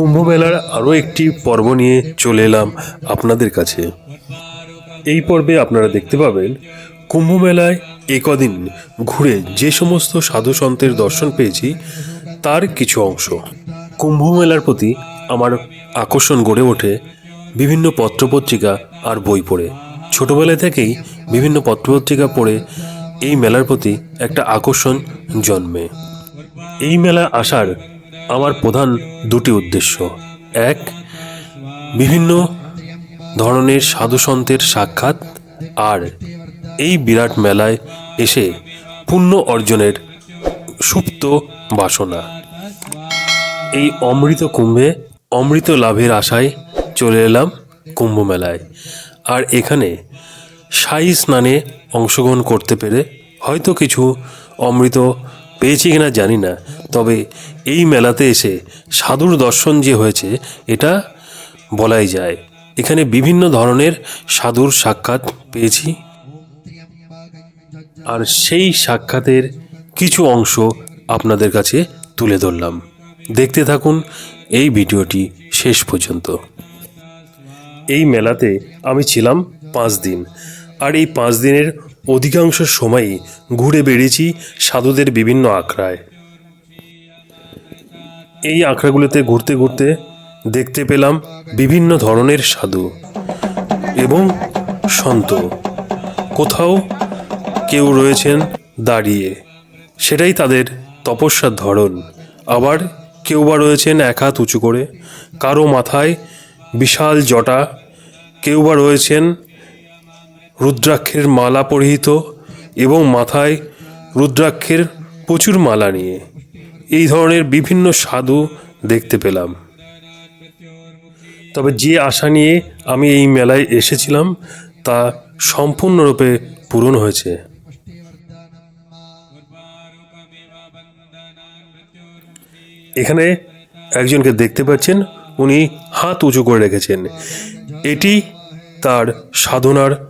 কুম্ভ মেলার আরও একটি পর্ব নিয়ে চলে এলাম আপনাদের কাছে। এই পর্বে আপনারা দেখতে পাবেন কুম্ভ মেলায় একদিন ঘুরে যে সমস্ত সাধু সন্তের দর্শন পেয়েছি, তার কিছু অংশ। কুম্ভ মেলার প্রতি আমার আকর্ষণ গড়ে ওঠে বিভিন্ন পত্রপত্রিকা আর বই পড়ে। ছোটবেলা থেকেই বিভিন্ন পত্রপত্রিকা পড়ে এই মেলার প্রতি একটা আকর্ষণ জন্মে। এই মেলা আসার আমার প্রধান দুটি উদ্দেশ্য। এক, বিভিন্ন ধরনের সাধু সন্তের সাক্ষাৎ। আর, এই বিরাট মেলায় এসে পুণ্য অর্জনের সুপ্ত বাসনা। এই অমৃত কুম্ভে অমৃত লাভের আশায় চলে এলাম কুম্ভ মেলায়। আর এখানে সাই স্নানে অংশগ্রহণ করতে পেরে হয়তো কিছু অমৃত পেয়েছি কিনা জানি না। তবে এই মেলাতে এসে সাধুর দর্শন যে হয়েছে, এটা বলাই যায়। এখানে বিভিন্ন ধরনের সাধুর সাক্ষাৎ পেয়েছি। আর সেই সাক্ষাতের কিছু অংশ আপনাদের কাছে তুলে ধরলাম। দেখতে থাকুন এই ভিডিওটি শেষ পর্যন্ত। এই মেলাতে আমি ছিলাম পাঁচ দিন। আর এই পাঁচ দিনের অধিকাংশ সময়ই ঘুরে বেড়েছি সাধুদের বিভিন্ন আখড়ায়। এই আখড়াগুলোতে ঘুরতে ঘুরতে দেখতে পেলাম বিভিন্ন ধরনের সাধু এবং সন্ত। কোথাও কেউ রয়েছেন দাঁড়িয়ে, সেটাই তাদের তপস্যার ধরন। আবার কেউ বা রয়েছেন এক হাত উঁচু করে, কারও মাথায় বিশাল জটা, কেউ বা রয়েছেন রুদ্রাক্ষের মালা পরিহিত এবং মাথায় রুদ্রাক্ষের প্রচুর মালা নিয়ে। এই ধরনের বিভিন্ন সাধু দেখতে পেলাম। তবে যে আশা নিয়ে আমি এই মেলায় এসেছিলাম, তা সম্পূর্ণরূপে পূরণ হয়েছে। এখানে একজনকে দেখতে পাচ্ছেন, উনি হাত উঁচু করে রেখেছেন। এটি তার সাধনার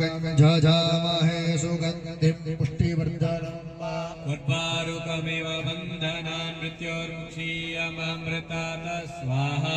गञ्झामहे सुगन्धिं पुष्टिवर्धनम् बन्धनान् मृत्योर्मुक्षीयमृता स्वाहा।